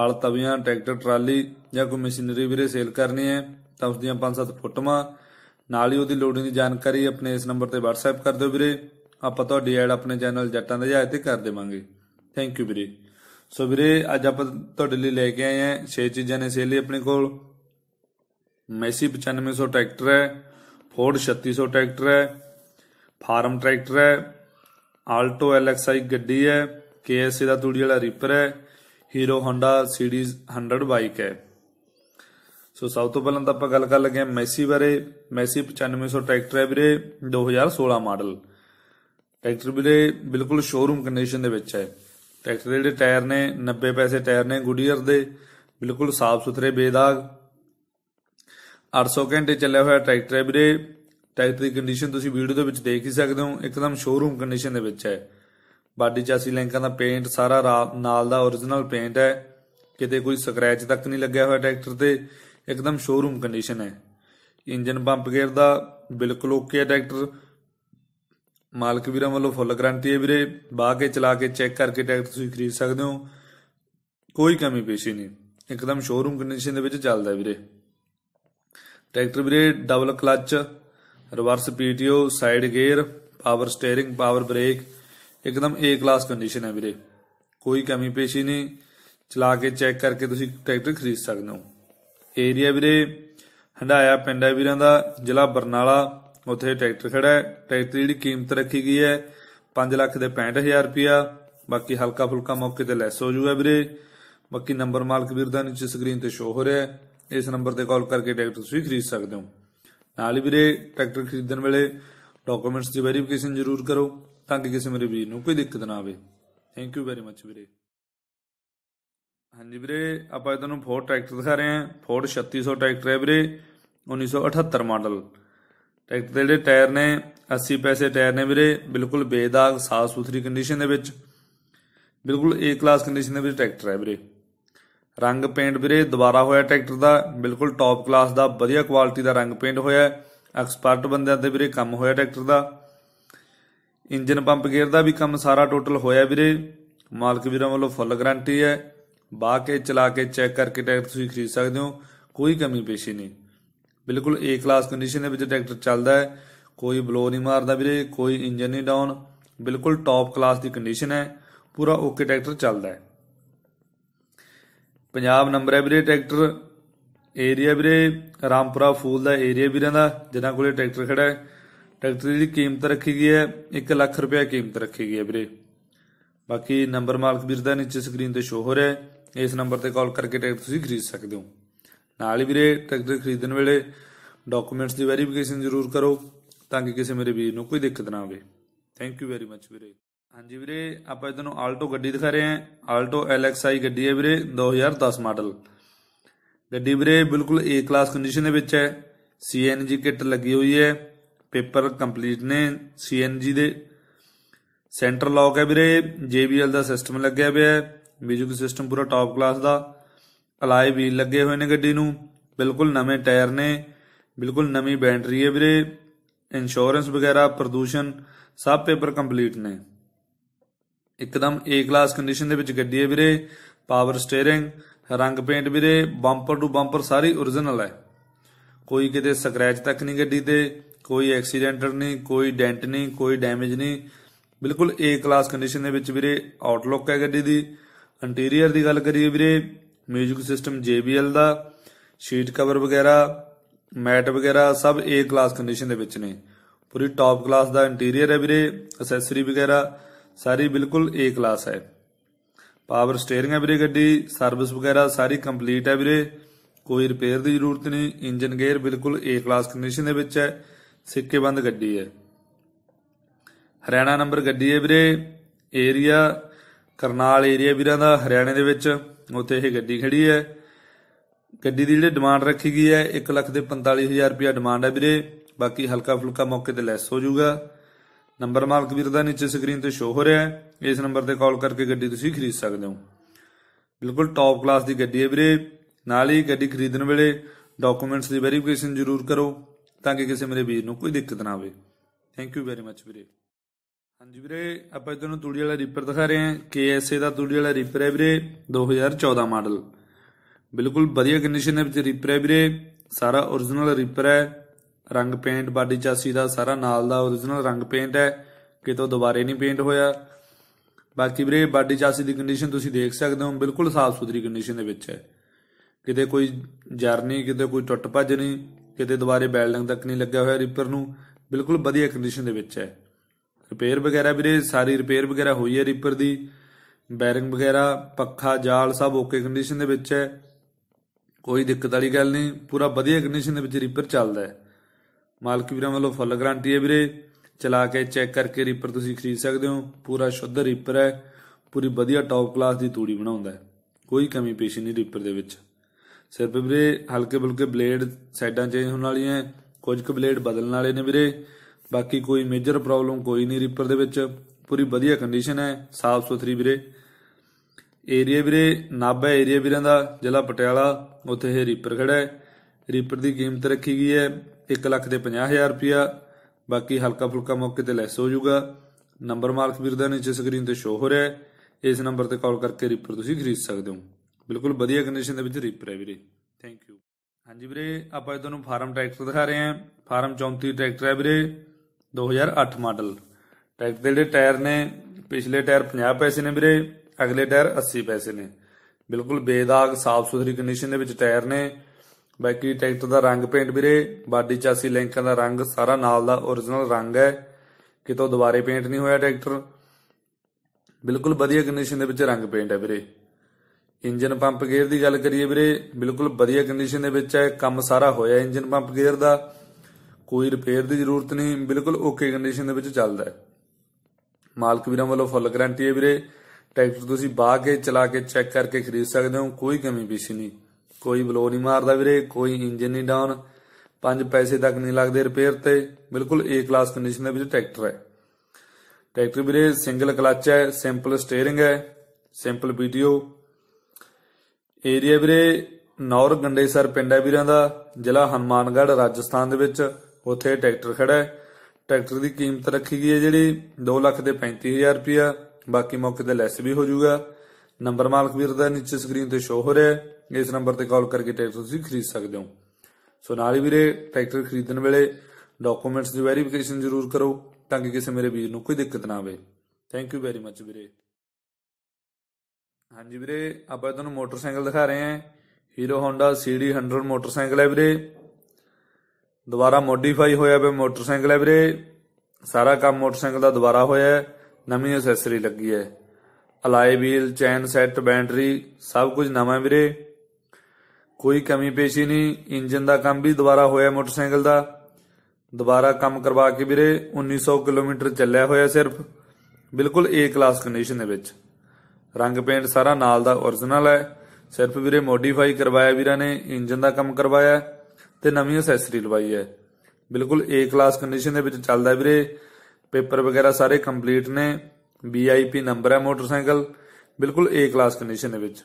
ਹਲ ਤਵੀਆਂ, tractor, trolley ਜਾਂ ਕੋਈ ਮਸ਼ੀਨਰੀ ਵੀਰੇ ਸੇਲ ਕਰਨੀ ਹੈ, ਤਾਂ ਉਸ ਦੀਆਂ 5-7 ਫੋਟੋਆਂ। ਨਾਲ ਹੀ ਉਹਦੀ ਲੋਡਿੰਗ ਦੀ ਜਾਣਕਾਰੀ ਆਪਣੇ ਇਸ ਨੰਬਰ ਤੇ WhatsApp ਕਰ ਦਿਓ ਵੀਰੇ। ਆਪਾਂ ਤੁਹਾਡੀ ਐਡ ਆਪਣੇ ਚੈਨਲ ਜੱਟਾਂ ਦੇ ਜਹਾਜ਼ ਤੇ ਕਰ ਦੇਵਾਂਗੇ। ਥੈਂਕ ਯੂ ਵੀਰੇ। ਸੋ ਵੀਰੇ, ਅੱਜ ਆਪਾਂ ਤੁਹਾਡੇ ਲਈ ਲੈ ਕੇ ਆਏ ਹਾਂ 6 ਚੀਜ਼ਾਂ ਨੇ ਸੇਲ ਲਈ ਆਪਣੇ ਕੋਲ। ਮੈਸੀ 9500 ਟਰੈਕਟਰ ਹੈ ਫੋਰਡ 3600 ਟਰੈਕਟਰ ਹੈ ਫਾਰਮ ਟਰੈਕਟਰ ਹੈ ਆਲਟੋ ਐਲਐਕਸਆਈ ਗੱਡੀ ਹੈ ਕੇਐਸਏ ਦਾ ਤੂੜੀ ਵਾਲਾ ਰੀਪਰ ਹੈ ਹੀਰੋ ਹੋਂਡਾ ਸੀਰੀਜ਼ 100 ਬਾਈਕ ਹੈ। ਸੋ ਸਭ ਤੋਂ ਪਹਿਲਾਂ ਤਾਂ ਆਪਾਂ ਗੱਲ ਕਰ ਲੱਗੇ ਹਾਂ ਮੈਸੀ ਬਾਰੇ। ਮੈਸੀ 9500 ਟਰੈਕਟਰ ਹੈ ਵੀਰੇ 2016 ਮਾਡਲ। ਟਰੈਕਟਰ ਵੀਰੇ ਬਿਲਕੁਲ ਸ਼ੋਰੂਮ ਕੰਡੀਸ਼ਨ ਦੇ ਵਿੱਚ ਹੈ। ਟਰੈਕਟਰ ਦੇ ਜਿਹੜੇ ਟਾਇਰ ਨੇ 90 ਪੈਸੇ ਟਾਇਰ ਨੇ ਗੁਡੀਅਰ ਦੇ, ਬਿਲਕੁਲ ਸਾਫ਼ ਸੁਥਰੇ, ਬੇਦਾਗ। 800 ਘੰਟੇ ਚੱਲਿਆ ਹੋਇਆ ਟਰੈਕਟਰ ਹੈ ਵੀਰੇ। ਟਰੈਕਟਰ ਦੀ ਕੰਡੀਸ਼ਨ ਤੁਸੀਂ ਵੀਡੀਓ ਦੇ ਵਿੱਚ ਦੇਖ ਹੀ ਸਕਦੇ ਹੋ, ਇੱਕਦਮ ਸ਼ੋਰੂਮ ਕੰਡੀਸ਼ਨ ਦੇ ਵਿੱਚ ਹੈ। ਬਾਡੀ ਚਾਸੀ ਲੈਂਕਾਂ ਦਾ ਪੇਂਟ ਸਾਰਾ ਰਾ- ਨਾਲ ਦਾ origignal ਪੇਂਟ ਹੈ। ਕਿਤੇ ਕੋਈ ਸਕ੍ਰੈਚ ਤੱਕ ਨਹੀਂ ਲੱਗਿਆ ਹੋਇਆ ਟਰੈਕਟਰ ਤੇ। ਇੱਕਦਮ ਸ਼ੋਰੂਮ ਕੰਡੀਸ਼ਨ ਹੈ। ਇੰਜਨ ਪੰਪ ਗੇਅਰ ਦਾ ਬਿਲਕੁਲ ਓਕੇ ਹੈ ਟਰੈਕਟਰ ਮਾਲਕ ਵੀਰਾਂ ਵੱਲੋਂ ਫੁੱਲ ਗਾਰੰਟੀ ਹੈ ਵੀਰੇ। ਬਾਹ ਕੇ ਚਲਾ ਕੇ ਚੈੱਕ ਕਰਕੇ ਟਰੈਕਟਰ ਤੁਸੀਂ ਖਰੀਦ ਸਕਦੇ ਹੋ। ਕੋਈ ਕਮੀ ਪੇਸ਼ੀ ਨਹੀਂ। ਇੱਕਦਮ ਸ਼ੋਰੂਮ ਕੰਡੀਸ਼ਨ ਦੇ ਵਿੱਚ ਚੱਲਦਾ ਵੀਰੇ। ਟਰੈਕਟਰ ਵੀਰੇ double clutch reverse PTO side gear power steering power brake ਇੱਕਦਮ ਏ ਕਲਾਸ ਕੰਡੀਸ਼ਨ ਹੈ ਵੀਰੇ। ਕੋਈ ਕਮੀ ਪੇਸ਼ੀ ਨਹੀਂ। ਚਲਾ ਕੇ ਚੈੱਕ ਕਰਕੇ ਤੁਸੀਂ ਟਰੈਕਟਰ ਖਰੀਦ ਸਕਦੇ ਹੋ। ਏਰੀਆ ਵੀਰੇ ਹੰਡਾਇਆ ਪਿੰਡ ਹੈ ਵੀਰਾਂ ਦਾ, ਜ਼ਿਲ੍ਹਾ ਬਰਨਾਲਾ। ਉੱਥੇ ਟਰੈਕਟਰ ਖੜਾ ਹੈ। ਟਰੈਕਟਰ ਜਿਹੜੀ ਕੀਮਤ ਰੱਖੀ ਗਈ ਹੈ 5 ਲੱਖ ਦੇ 65000 ਰੁਪਿਆ ਬਾਕੀ ਹਲਕਾ ਫੁਲਕਾ ਮੌਕੇ ਤੇ ਲੈਸ ਹੋ ਜੂਗਾ ਵੀਰੇ। ਬਾਕੀ ਨੰਬਰ ਮਾਲਕ ਵੀਰ ਦਾ ਨੀਚੇ ਸਕਰੀਨ ਤੇ ਸ਼ੋ ਹੋ ਰਿਹਾ ਹੈ। ਇਸ ਨੰਬਰ ਤੇ ਕਾਲ ਕਰਕੇ ਟਰੈਕਟਰ ਤੁਸੀਂ ਖਰੀਦ ਸਕਦੇ ਹੋ। ਨਾਲ ਹੀ ਵੀਰੇ ਟਰੈਕਟਰ ਖਰੀਦਣ ਵੇਲੇ ਡਾਕੂਮੈਂਟਸ ਦੀ ਵੈਰੀਫਿਕੇਸ਼ਨ ਜ਼ਰੂਰ ਕਰੋ। ਤਾਂ ਕਿ ਕਿਸੇ ਮੇਰੇ ਵੀਰ ਨੂੰ, ਕੋਈ ਦਿੱਕਤ ਨਾ ਆਵੇ। ਥੈਂਕ ਯੂ ਵੈਰੀ ਮੱਚ ਵੀਰੇ। ਹਾਂਜੀ ਵੀਰੇ, ਆਪਾਂ ਤੁਹਾਨੂੰ ਫੋਰਡ ਟਰੈਕਟਰ ਦਿਖਾ ਰਹੇ ਹਾਂ। ਫੋਰਡ 3600 ਟਰੈਕਟਰ ਹੈ ਵੀਰੇ 1978 ਮਾਡਲ ਟਰੈਕਟਰ ਦੇ ਜਿਹੜੇ ਟਾਇਰ ਨੇ 80 ਪੈਸੇ ਟਾਇਰ ਨੇ ਵੀਰੇ, ਬਿਲਕੁਲ ਬੇਦਾਗ, ਸਾਫ਼ ਸੁਥਰੀ ਕੰਡੀਸ਼ਨ ਦੇ ਵਿੱਚ, ਬਿਲਕੁਲ ਏ ਕਲਾਸ ਕੰਡੀਸ਼ਨ ਦੇ ਵਿੱਚ ਟਰੈਕਟਰ ਹੈ ਵੀਰੇ। ਰੰਗ ਪੇਂਟ ਵੀਰੇ, ਦੁਬਾਰਾ ਹੋਇਆ ਟਰੈਕਟਰ ਦਾ, ਬਿਲਕੁਲ ਟੌਪ ਕਲਾਸ ਦਾ, ਵਧੀਆ ਕੁਆਲਿਟੀ ਦਾ ਰੰਗ ਪੇਂਟ ਹੋਇਆ ਐਕਸਪਰਟ ਬੰਦਿਆਂ ਤੇ ਵੀਰੇ ਕੰਮ ਹੋਇਆ ਟਰੈਕਟਰ ਦਾ। ਇੰਜਨ ਪੰਪ ਗੇਅਰ ਦਾ ਵੀ ਕੰਮ ਸਾਰਾ ਟੋਟਲ ਹੋਇਆ ਵੀਰੇ। ਮਾਲਕ ਵੀਰਾਂ ਵੱਲੋਂ ਫੁੱਲ ਗਾਰੰਟੀ ਹੈ। ਬਾ ਕੇ ਚਲਾ ਕੇ ਚੈੱਕ ਕਰਕੇ ਟਰੈਕਟਰ ਤੁਸੀਂ ਖਰੀਦ ਸਕਦੇ ਹੋ। ਕੋਈ ਕਮੀ ਪੇਸ਼ੀ ਨਹੀਂ। ਬਿਲਕੁਲ ਏ ਕਲਾਸ ਕੰਡੀਸ਼ਨ ਦੇ ਵਿੱਚ ਟਰੈਕਟਰ ਚੱਲਦਾ ਹੈ। ਕੋਈ ਬਲੋ ਨਹੀਂ ਮਾਰਦਾ ਵੀਰੇ, ਕੋਈ ਇੰਜਨ ਨਹੀਂ ਡਾਊਨ ਬਿਲਕੁਲ ਟੌਪ ਕਲਾਸ ਦੀ ਕੰਡੀਸ਼ਨ ਹੈ। ਪੂਰਾ ਓਕੇ ਟਰੈਕਟਰ ਚੱਲਦਾ ਹੈ। ਪੰਜਾਬ ਨੰਬਰ ਹੈ ਵੀਰੇ ਟਰੈਕਟਰ। ਏਰੀਆ ਵੀਰੇ ਰਾਮਪੁਰਾ ਫੂਲ ਦਾ ਏਰੀਆ ਵੀਰਾਂ ਦਾ ਜਿਨ੍ਹਾਂ ਕੋਲੇ ਟਰੈਕਟਰ ਖੜਾ ਹੈ। ਟਰੈਕਟਰ ਦੀ ਕੀਮਤ ਰੱਖੀ ਗਈ ਹੈ 1 ਲੱਖ ਰੁਪਏ ਕੀਮਤ ਰੱਖੀ ਗਈ ਹੈ ਵੀਰੇ। ਬਾਕੀ ਨੰਬਰ ਮਾਲਕ ਵੀਰ ਦਾ ਨੀਚੇ ਸਕਰੀਨ ਤੇ ਸ਼ੋ ਹੋ ਰਿਹਾ ਹੈ। ਇਸ ਨੰਬਰ ਤੇ ਕਾਲ ਕਰਕੇ ਟਰੈਕਟਰ ਤੁਸੀਂ ਖਰੀਦ ਸਕਦੇ ਹੋ। ਨਾਲ ਹੀ ਵੀਰੇ, ਟਰੈਕਟਰ ਖਰੀਦਣ ਵੇਲੇ ਡਾਕੂਮੈਂਟਸ ਦੀ ਵੈਰੀਫਿਕੇਸ਼ਨ ਜ਼ਰੂਰ ਕਰੋ, ਤਾਂ ਕਿ ਕਿਸੇ ਮੇਰੇ ਵੀਰ ਨੂੰ ਕੋਈ ਦਿੱਕਤ ਨਾ ਆਵੇ। ਥੈਂਕ ਯੂ ਵੈਰੀ ਮੱਚ ਵੀਰੇ। ਹਾਂਜੀ ਵੀਰੇ, ਆਪਾਂ ਤੁਹਾਨੂੰ ਆਲਟੋ ਗੱਡੀ ਦਿਖਾ ਰਹੇ ਹਾਂ। ਆਲਟੋ LXI ਗੱਡੀ ਹੈ ਵੀਰੇ 2010 ਮਾਡਲ। ਗੱਡੀ ਵੀਰੇ ਬਿਲਕੁਲ ਏ ਕਲਾਸ ਕੰਡੀਸ਼ਨ ਦੇ ਵਿੱਚ ਹੈ। CNG ਕਿੱਟ ਲੱਗੀ ਹੋਈ ਹੈ। ਪੇਪਰ ਕੰਪਲੀਟ ਨੇ CNG ਦੇ। ਸੈਂਟਰ ਲੌਕ ਹੈ ਵੀਰੇ JBL ਦਾ ਸਿਸਟਮ ਲੱਗਿਆ ਹੋਇਆ ਹੈ। ਮਿਊਜ਼ਿਕ ਸਿਸਟਮ ਪੂਰਾ ਟਾਪ ਕਲਾਸ ਦਾ। ਅਲਾਈ ਵੀਲ ਲੱਗੇ ਹੋਏ ਨੇ ਗੱਡੀ ਨੂੰ। ਬਿਲਕੁਲ ਨਵੇਂ ਟਾਇਰ ਨੇ। ਬਿਲਕੁਲ ਨਵੀਂ ਬੈਟਰੀ ਹੈ ਵੀਰੇ। ਇੰਸ਼ੋਰੈਂਸ ਵਗੈਰਾ, ਪ੍ਰਦੂਸ਼ਣ, ਸਭ ਪੇਪਰ ਕੰਪਲੀਟ ਨੇ। ਇੱਕਦਮ ਏ ਕਲਾਸ ਕੰਡੀਸ਼ਨ ਦੇ ਵਿੱਚ ਗੱਡੀ ਹੈ ਵੀਰੇ। ਪਾਵਰ ਸਟੀਅਰਿੰਗ ਰੰਗ ਪੇਂਟ ਵੀਰੇ। ਬੰਪਰ ਟੂ ਬੰਪਰ ਸਾਰੀ origignal ਹੈ। ਕੋਈ ਕਿਤੇ ਸਕ੍ਰੈਚ ਤੱਕ ਨਹੀਂ ਗੱਡੀ ਤੇ। ਕੋਈ ਐਕਸੀਡੈਂਟਲ ਨਹੀਂ, ਕੋਈ ਡੈਂਟ ਨਹੀਂ, ਕੋਈ ਡੈਮੇਜ ਨਹੀਂ। ਬਿਲਕੁਲ ਏ ਕਲਾਸ ਕੰਡੀਸ਼ਨ ਦੇ ਵਿੱਚ ਵੀਰੇ ਆਊਟਲੁੱਕ ਹੈ ਗੱਡੀ ਦੀ। ਇੰਟੀਰੀਅਰ ਦੀ ਗੱਲ ਕਰੀਏ ਵੀਰੇ ਮਿਊਜ਼ਿਕ ਸਿਸਟਮ JBL ਦਾ ਸ਼ੀਟ ਕਵਰ ਵਗੈਰਾ ਮੈਟ ਵਗੈਰਾ ਸਭ ਏ ਕਲਾਸ ਕੰਡੀਸ਼ਨ ਦੇ ਵਿੱਚ ਨੇ। ਪੂਰੀ ਟਾਪ ਕਲਾਸ ਦਾ ਇੰਟੀਰੀਅਰ ਹੈ ਵੀਰੇ ਅਸੈਸਰੀ ਵਗੈਰਾ, ਸਾਰੀ ਬਿਲਕੁਲ ਏ ਕਲਾਸ ਹੈ। ਪਾਵਰ ਸਟੀਅਰਿੰਗ ਹੈ ਵੀਰੇ ਗੱਡੀ ਸਰਵਿਸ ਵਗੈਰਾ ਸਾਰੀ ਕੰਪਲੀਟ ਹੈ ਵੀਰੇ। ਕੋਈ ਰਿਪੇਅਰ ਦੀ ਜ਼ਰੂਰਤ ਨਹੀਂ ਇੰਜਨ ਗੇਅਰ ਬਿਲਕੁਲ ਏ ਕਲਾਸ ਕੰਡੀਸ਼ਨ ਦੇ ਵਿੱਚ ਹੈ। ਸਿੱਕੇਬੰਦ ਗੱਡੀ ਹੈ। ਹਰਿਆਣਾ ਨੰਬਰ ਗੱਡੀ ਹੈ ਵੀਰੇ। ਏਰੀਆ, ਕਰਨਾਲ ਏਰੀਆ ਵੀਰਾਂ ਦਾ, ਹਰਿਆਣੇ ਦੇ ਵਿੱਚ। ਉੱਥੇ ਇਹ ਗੱਡੀ ਖੜੀ ਹੈ। ਗੱਡੀ ਦੀ ਜਿਹੜੀ ਡਿਮਾਂਡ ਰੱਖੀ ਗਈ ਹੈ 1 ਲੱਖ ਦੇ 45000 ਰੁਪਇਆ ਡਿਮਾਂਡ ਹੈ ਵੀਰੇ। ਬਾਕੀ ਹਲਕਾ ਫੁਲਕਾ ਮੌਕੇ ਤੇ ਲੈਸ ਹੋ ਜਾਊਗਾ। ਨੰਬਰ ਮਾਲਕ ਵੀਰ ਦਾ ਨੀਚੇ ਸਕਰੀਨ ਤੇ ਸ਼ੋ ਹੋ ਰਿਹਾ ਹੈ। ਇਸ ਨੰਬਰ ਤੇ ਕਾਲ ਕਰਕੇ ਗੱਡੀ ਤੁਸੀਂ ਖਰੀਦ ਸਕਦੇ ਹੋ। ਬਿਲਕੁਲ ਟੌਪ ਕਲਾਸ ਦੀ ਗੱਡੀ ਹੈ ਵੀਰੇ। ਨਾਲ ਹੀ ਗੱਡੀ ਖਰੀਦਣ ਵੇਲੇ ਡਾਕੂਮੈਂਟਸ ਦੀ ਵੈਰੀਫਿਕੇਸ਼ਨ ਜ਼ਰੂਰ ਕਰੋ। ਤਾਂ ਕਿ ਕਿਸੇ ਮੇਰੇ ਵੀਰ ਨੂੰ ਕੋਈ ਦਿੱਕਤ ਨਾ ਆਵੇ। ਥੈਂਕ ਯੂ ਵੈਰੀ ਮੱਚ ਵੀਰੇ। ਹਾਂਜੀ ਵੀਰੇ, ਆਪਾਂ ਤੁਹਾਨੂੰ ਤੂੜੀ ਵਾਲਾ ਰੀਪਰ ਦਿਖਾ ਰਹੇ ਹਾਂ। KSA ਦਾ ਤੂੜੀ ਵਾਲਾ ਰੀਪਰ ਹੈ ਵੀਰੇ 2014 ਮਾਡਲ। ਬਿਲਕੁਲ ਵਧੀਆ ਕੰਡੀਸ਼ਨ ਦੇ ਵਿੱਚ ਰੀਪਰ ਹੈ ਵੀਰੇ। ਸਾਰਾ origignal ਰੀਪਰ ਹੈ। ਰੰਗ ਪੇਂਟ ਬਾਡੀ ਚਾਸੀ ਦਾ, ਸਾਰਾ ਨਾਲ ਦਾ origignal ਰੰਗ ਪੇਂਟ ਹੈ। ਕਿਤੋਂ ਦੁਬਾਰੇ ਨਹੀਂ ਪੇਂਟ ਹੋਇਆ। ਬਾਕੀ ਵੀਰੇ, ਬਾਡੀ ਚਾਸੀ ਦੀ ਕੰਡੀਸ਼ਨ ਤੁਸੀਂ ਦੇਖ ਸਕਦੇ ਹੋ। ਬਿਲਕੁਲ ਸਾਫ਼ ਸੁਥਰੀ ਕੰਡੀਸ਼ਨ ਦੇ ਵਿੱਚ ਹੈ। ਕਿਤੇ ਕੋਈ ਜਰ ਨਹੀਂ, ਕਿਤੇ ਕੋਈ ਟੁੱਟ ਭੱਜ ਨਹੀਂ। ਕਿਤੇ ਦੁਬਾਰੇ ਬੈਲਡਿੰਗ ਤੱਕ ਨਹੀਂ ਲੱਗਿਆ ਹੋਇਆ ਰੀਪਰ ਨੂੰ। ਬਿਲਕੁਲ ਵਧੀਆ ਕੰਡੀਸ਼ਨ ਦੇ ਵਿੱਚ ਹੈ। ਰਿਪੇਅਰ ਵਗੈਰਾ ਵੀਰੇ, ਸਾਰੀ ਰਿਪੇਅਰ ਵਗੈਰਾ ਹੋਈ ਹੈ ਰੀਪਰ ਦੀ। ਬੈਰਿੰਗ ਵਗੈਰਾ, ਪੱਖਾ, ਜਾਲ ਸਭ ਓਕੇ ਕੰਡੀਸ਼ਨ ਦੇ ਵਿੱਚ ਹੈ। ਕੋਈ ਦਿੱਕਤ ਵਾਲੀ ਗੱਲ ਨਹੀਂ, ਪੂਰਾ ਵਧੀਆ ਕੰਡੀਸ਼ਨ ਦੇ ਵਿੱਚ ਰੀਪਰ ਚੱਲਦਾ ਹੈ। ਮਾਲਕ ਵੀਰਾਂ ਵੱਲੋਂ ਫੁੱਲ ਗਾਰੰਟੀ ਹੈ ਵੀਰੇ। ਚਲਾ ਕੇ ਚੈੱਕ ਕਰਕੇ ਰੀਪਰ ਤੁਸੀਂ ਖਰੀਦ ਸਕਦੇ ਹੋ। ਪੂਰਾ ਸ਼ੁੱਧ ਰੀਪਰ ਹੈ। ਪੂਰੀ ਵਧੀਆ ਟੌਪ ਕਲਾਸ ਦੀ ਤੂੜੀ ਬਣਾਉਂਦਾ ਹੈ। ਕੋਈ ਕਮੀ ਪੇਸ਼ੀ ਨਹੀਂ ਰੀਪਰ ਦੇ ਵਿੱਚ। ਸਿਰਫ ਵੀਰੇ, ਹਲਕੇ ਬੁਲਕੇ ਬਲੇਡ ਸਾਈਡਾਂ ਚੇਂਜ ਹੋਣ ਵਾਲੀਆਂ ਕੁਝ ਕੁ ਬਲੇਡ ਬਦਲਣ ਵਾਲੇ ਨੇ ਵੀਰੇ। ਬਾਕੀ ਕੋਈ ਮੇਜਰ ਪ੍ਰੋਬਲਮ ਕੋਈ ਨਹੀਂ ਰੀਪਰ ਦੇ ਵਿੱਚ। ਪੂਰੀ ਵਧੀਆ ਕੰਡੀਸ਼ਨ ਹੈ, ਸਾਫ਼ ਸੁਥਰੀ ਵੀਰੇ। ਏਰੀਆ ਵੀਰੇ, ਨਾਭਾ ਏਰੀਆ ਵੀਰਾਂ ਦਾ, ਜ਼ਿਲ੍ਹਾ ਪਟਿਆਲਾ, ਉੱਥੇ ਇਹ ਰੀਪਰ ਖੜਾ ਹੈ। ਰੀਪਰ ਦੀ ਕੀਮਤ ਰੱਖੀ ਗਈ ਹੈ 1 ਲੱਖ ਦੇ 50000 ਰੁਪਿਆ ਬਾਕੀ ਹਲਕਾ ਫੁਲਕਾ ਮੌਕੇ ਤੇ ਲੈਸ ਹੋ ਜਾਊਗਾ। ਨੰਬਰ ਮਾਰਕ ਵੀਰ ਦਾ ਨੀਚੇ ਸਕਰੀਨ ਤੇ ਸ਼ੋ ਹੋ ਰਿਹਾ ਹੈ। ਇਸ ਨੰਬਰ ਤੇ ਕਾਲ ਕਰਕੇ ਰੀਪਰ ਤੁਸੀਂ ਖਰੀਦ ਸਕਦੇ ਹੋ। ਬਿਲਕੁਲ ਵਧੀਆ ਕੰਡੀਸ਼ਨ ਦੇ ਵਿੱਚ ਰੀਪਰ ਹੈ ਵੀਰੇ। ਥੈਂਕ ਯੂ ਹਾਂਜੀ ਵੀਰੇ, ਆਪਾਂ ਤੁਹਾਨੂੰ ਫਾਰਮ ਟਰੈਕਟਰ ਦਿਖਾ ਰਹੇ ਹਾਂ। ਫਾਰਮ 34 ਟਰੈਕਟਰ ਹੈ ਵੀਰੇ 2008 ਮਾਡਲ। ਟਰੈਕਟਰ ਦੇ ਜਿਹੜੇ ਟਾਇਰ ਨੇ, ਪਿਛਲੇ ਟਾਇਰ 50 ਪੈਸੇ ਨੇ ਵੀਰੇ, ਅਗਲੇ ਟਾਇਰ 80 ਪੈਸੇ ਨੇ। ਬਿਲਕੁਲ ਬੇਦਾਗ ਸਾਫ਼ ਸੁਥਰੀ ਕੰਡੀਸ਼ਨ ਦੇ ਵਿੱਚ ਟਾਇਰ ਨੇ। ਬਾਕੀ ਟਰੈਕਟਰ ਦਾ ਰੰਗ ਪੇਂਟ ਵੀਰੇ, ਬਾਡੀ ਚਾਸੀ ਲਿੰਕਾਂ ਦਾ ਰੰਗ, ਸਾਰਾ ਨਾਲ ਦਾ origignal ਰੰਗ ਹੈ। ਕਿਤੋਂ ਦੁਬਾਰੇ ਪੇਂਟ ਨਹੀਂ ਹੋਇਆ ਟਰੈਕਟਰ। ਬਿਲਕੁਲ ਵਧੀਆ ਕੰਡੀਸ਼ਨ ਦੇ ਵਿੱਚ ਰੰਗ ਪੇਂਟ ਹੈ ਵੀਰੇ। ਇੰਜਨ ਪੰਪ ਗੇਅਰ ਦੀ ਗੱਲ ਕਰੀਏ ਵੀਰੇ, ਬਿਲਕੁਲ ਵਧੀਆ ਕੰਡੀਸ਼ਨ ਦੇ ਵਿੱਚ ਹੈ, ਕੰਮ ਸਾਰਾ ਹੋਇਆ ਇੰਜਨ ਪੰਪ ਗੇਅਰ ਦਾ। ਕੋਈ ਰਿਪੇਅਰ ਦੀ ਜ਼ਰੂਰਤ ਨਹੀਂ, ਬਿਲਕੁਲ ਓਕੇ ਕੰਡੀਸ਼ਨ ਦੇ ਵਿੱਚ ਚੱਲਦਾ ਹੈ। ਮਾਲਕ ਵੀਰਾਂ ਵੱਲੋਂ ਫੁੱਲ ਗਾਰੰਟੀ ਹੈ ਵੀਰੇ, ਟਰੈਕਟਰ ਤੁਸੀਂ ਬਾਹ ਕੇ, ਚਲਾ ਕੇ ਚੈੱਕ ਕਰਕੇ ਖਰੀਦ ਸਕਦੇ ਹੋ, ਕੋਈ ਕਮੀ ਪੇਸ਼ੀ ਨਹੀਂ। ਕੋਈ ਬਲੋ ਨਹੀਂ ਮਾਰਦਾ ਵੀਰੇ, ਕੋਈ ਇੰਜਨ ਨਹੀਂ ਡਾਊਨ ਪੰਜ ਪੈਸੇ ਤੱਕ ਨਹੀਂ ਲੱਗਦੇ ਰਿਪੇਅਰ ਤੇ, ਬਿਲਕੁਲ ਏ ਕਲਾਸ ਕੰਡੀਸ਼ਨ ਦੇ ਵਿੱਚ ਟਰੈਕਟਰ ਹੈ। ਟਰੈਕਟਰ ਵੀਰੇ ਸਿੰਗਲ ਕਲਚ ਹੈ ਸਿੰਪਲ ਸਟੀਅਰਿੰਗ ਹੈ ਸਿੰਪਲ ਪੀਟੀਓ ਏਰੀਆ ਵੀਰੇ, ਨੌਰ ਗੰਡੇਸਰ ਪਿੰਡ ਹੈ ਵੀਰਾਂ ਦਾ, ਜ਼ਿਲ੍ਹਾ ਹਨੂਮਾਨਗੜ੍ਹ, ਰਾਜਸਥਾਨ ਦੇ ਵਿੱਚ। ਉੱਥੇ ਟਰੈਕਟਰ ਖੜਾ ਹੈ। ਟਰੈਕਟਰ ਦੀ ਕੀਮਤ ਰੱਖੀ ਗਈ ਹੈ ਜਿਹੜੀ 2 ਲੱਖ ਦੇ 35000 ਰੁਪਿਆ ਬਾਕੀ ਮੌਕੇ ਤੇ ਲੈਸ ਵੀ ਹੋ ਜਾਊਗਾ। ਨੰਬਰ ਮਾਲਕ ਵੀਰ ਦਾ ਨੀਚੇ ਸਕਰੀਨ ਤੇ ਸ਼ੋ ਹੋ ਰਿਹਾ ਹੈ। ਇਸ ਨੰਬਰ ਤੇ ਕਾਲ ਕਰਕੇ ਟਰੈਕਟਰ ਤੁਸੀਂ ਖਰੀਦ ਸਕਦੇ ਹੋ। ਸੋ ਨਾਲ ਹੀ ਵੀਰੇ, ਟਰੈਕਟਰ ਖਰੀਦਣ ਵੇਲੇ ਡਾਕੂਮੈਂਟਸ ਦੀ ਵੈਰੀਫਿਕੇਸ਼ਨ ਜ਼ਰੂਰ ਕਰੋ ਤਾਂ ਕਿ ਕਿਸੇ ਮੇਰੇ ਵੀਰ ਨੂੰ ਕੋਈ ਦਿੱਕਤ ਨਾ ਆਵੇ। ਥੈਂਕ ਯੂ ਵੈਰੀ ਮੱਚ ਵੀਰੇ। ਹਾਂਜੀ ਵੀਰੇ, ਆਪਾਂ ਤੁਹਾਨੂੰ ਮੋਟਰਸਾਈਕਲ ਦਿਖਾ ਰਹੇ ਹਾਂ। ਹੀਰੋ ਹੋਂਡਾ CD 100 ਮੋਟਰਸਾਈਕਲ ਹੈ ਵੀਰੇ। ਦੁਬਾਰਾ ਮੋਡੀਫਾਈ ਹੋਇਆ ਪਿਆ ਮੋਟਰਸਾਈਕਲ ਹੈ ਵੀਰੇ। ਸਾਰਾ ਕੰਮ ਮੋਟਰਸਾਈਕਲ ਦਾ ਦੁਬਾਰਾ ਹੋਇਆ ਹੈ। ਨਵੀਂ ਐਕਸੈਸਰੀ ਲੱਗੀ ਹੈ। Alloy wheel, chain set, battery, ਸਭ ਕੁਝ ਨਵਾਂ ਵੀਰੇ। ਕੋਈ ਕਮੀ ਪੇਸ਼ੀ ਨਹੀਂ। ਇੰਜਨ ਦਾ ਕੰਮ ਵੀ ਦੁਬਾਰਾ ਹੋਇਆ ਮੋਟਰਸਾਈਕਲ ਦਾ। ਦੁਬਾਰਾ ਕੰਮ ਕਰਵਾ ਕੇ ਵੀਰੇ 1900 ਕਿਲੋਮੀਟਰ ਚੱਲਿਆ ਹੋਇਆ ਸਿਰਫ। ਬਿਲਕੁਲ ਏ ਕਲਾਸ ਕੰਡੀਸ਼ਨ ਦੇ ਵਿੱਚ। ਰੰਗ ਪੇਂਟ ਸਾਰਾ ਨਾਲ ਦਾ origignal ਹੈ। ਸਿਰਫ ਵੀਰੇ ਮੋਡੀਫਾਈ ਕਰਵਾਇਆ ਵੀਰਾਂ ਨੇ ਇੰਜਨ ਦਾ ਕੰਮ ਕਰਵਾਇਆ ਤੇ ਨਵੀਂ ਅਸੈਸਰੀ ਲਵਾਈ ਹੈ। ਬਿਲਕੁਲ ਏ ਕਲਾਸ ਕੰਡੀਸ਼ਨ ਦੇ ਵਿੱਚ ਚੱਲਦਾ ਵੀਰੇ। ਪੇਪਰ ਵਗੈਰਾ ਸਾਰੇ ਕੰਪਲੀਟ ਨੇ। ਵੀਆਈਪੀ ਨੰਬਰ ਹੈ ਮੋਟਰਸਾਈਕਲ। ਬਿਲਕੁਲ ਏ ਕਲਾਸ ਕੰਡੀਸ਼ਨ ਦੇ ਵਿੱਚ।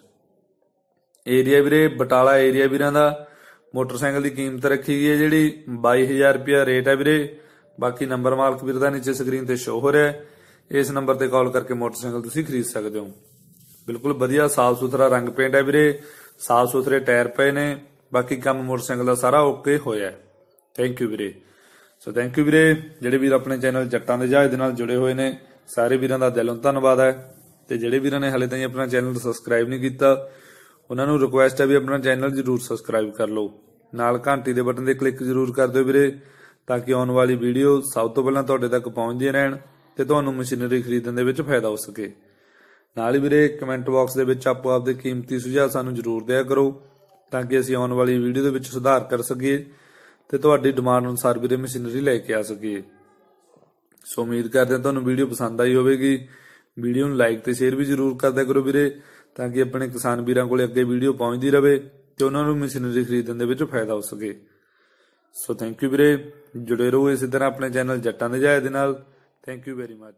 ਏਰੀਆ ਵੀਰੇ, ਬਟਾਲਾ ਏਰੀਆ ਵੀਰਾਂ ਦਾ। ਮੋਟਰਸਾਈਕਲ ਦੀ ਕੀਮਤ ਰੱਖੀ ਗਈ ਹੈ ਜਿਹੜੀ 22000 ਰੁਪਿਆ ਰੇਟ ਹੈ ਵੀਰੇ। ਬਾਕੀ ਨੰਬਰ ਮਾਲਕ ਵੀਰ ਦਾ ਨੀਚੇ ਸਕਰੀਨ ਤੇ ਸ਼ੋ ਹੋ ਰਿਹਾ ਹੈ। ਇਸ ਨੰਬਰ ਤੇ ਕਾਲ ਕਰਕੇ ਮੋਟਰਸਾਈਕਲ ਤੁਸੀਂ ਖਰੀਦ ਸਕਦੇ ਹੋ। ਬਿਲਕੁਲ ਵਧੀਆ, ਸਾਫ਼ ਸੁਥਰਾ ਰੰਗ ਪੇਂਟ ਹੈ ਵੀਰੇ। ਸਾਫ਼ ਸੁਥਰੇ ਟਾਇਰ ਪਏ ਨੇ। ਬਾਕੀ ਕੰਮ ਮੋਟਰਸਾਈਕਲ ਦਾ ਸਾਰਾ ਓਕੇ ਹੋਇਆ ਥੈਂਕ ਯੂ ਵੀਰੇ। ਸੋ ਥੈਂਕ ਯੂ ਵੀਰੇ। ਜਿਹੜੇ ਵੀਰ ਆਪਣੇ ਚੈਨਲ ਜੱਟਾਂ ਦੇ ਜਹਾਜ਼ ਦੇ ਨਾਲ ਜੁੜੇ ਹੋਏ ਨੇ, ਸਾਰੇ ਵੀਰਾਂ ਦਾ ਦਿਲੋਂ ਧੰਨਵਾਦ ਹੈ। ਤੇ ਜਿਹੜੇ ਵੀਰਾਂ ਨੇ ਹਾਲੇ ਤਾਈਂ ਆਪਣਾ ਚੈਨਲ ਸਬਸਕ੍ਰਾਈਬ ਨਹੀਂ ਕੀਤਾ, ਉਹਨਾਂ ਨੂੰ ਰਿਕੁਐਸਟ ਹੈ ਵੀ ਆਪਣਾ ਚੈਨਲ ਜਰੂਰ ਸਬਸਕ੍ਰਾਈਬ ਕਰ ਲਓ। ਨਾਲ ਘੰਟੀ ਦੇ ਬਟਨ ਤੇ ਕਲਿੱਕ ਜਰੂਰ ਕਰ ਦਿਓ ਵੀਰੇ, ਤਾਂ ਕਿ ਆਉਣ ਵਾਲੀ ਵੀਡੀਓ ਸਭ ਤੋਂ ਪਹਿਲਾਂ ਤੁਹਾਡੇ ਤੱਕ ਪਹੁੰਚਦੀ ਰਹਿਣ ਤੇ ਤੁਹਾਨੂੰ ਮਸ਼ੀਨਰੀ ਖਰੀਦਣ ਦੇ ਵਿੱਚ ਫਾਇਦਾ ਹੋ ਸਕੇ। ਨਾਲ ਹੀ ਵੀਰੇ ਕਮੈਂਟ ਬਾਕਸ ਦੇ ਵਿੱਚ ਆਪੋ ਆਪਦੇ ਕੀਮਤੀ ਸੁਝਾਅ ਸਾਨੂੰ ਜਰੂਰ ਦਿਆ ਕਰੋ, ਤਾਂ ਕਿ ਅਸੀਂ ਆਉਣ ਵਾਲੀ ਵੀਡੀਓ ਦੇ ਵਿੱਚ ਸੁਧਾਰ ਕਰ ਸਕੀਏ ਤੇ ਤੁਹਾਡੀ ਡਿਮਾਂਡ ਅਨੁਸਾਰ ਵੀਰੇ ਮਸ਼ੀਨਰੀ ਲੈ ਕੇ ਆ ਸਕੀਏ। ਸੋ ਉਮੀਦ ਕਰਦੇ ਹਾਂ ਤੁਹਾਨੂੰ ਵੀਡੀਓ ਪਸੰਦ ਆਈ ਹੋਵੇਗੀ। ਵੀਡੀਓ ਨੂੰ ਲਾਈਕ ਤੇ ਸ਼ੇਅਰ ਵੀ ਜਰੂਰ ਕਰਦਿਆ ਕਰੋ ਵੀਰੇ, ਤਾਂ ਕਿ ਆਪਣੇ ਕਿਸਾਨ ਵੀਰਾਂ ਕੋਲੇ ਅੱਗੇ ਵੀਡੀਓ ਪਹੁੰਚਦੀ ਰਹੇ ਤੇ ਉਹਨਾਂ ਨੂੰ ਮਸ਼ੀਨਰੀ ਖਰੀਦਣ ਦੇ ਵਿੱਚ ਫਾਇਦਾ ਹੋ ਸਕੇ। ਸੋ ਥੈਂਕ ਯੂ ਵੀਰੇ, ਜੁੜੇ ਰਹੋ ਇਸੇ ਤਰ੍ਹਾਂ ਆਪਣੇ ਚੈਨਲ ਜੱਟਾਂ ਦੇ ਜਾਇ ਦੇ ਨਾਲ। Thank you very much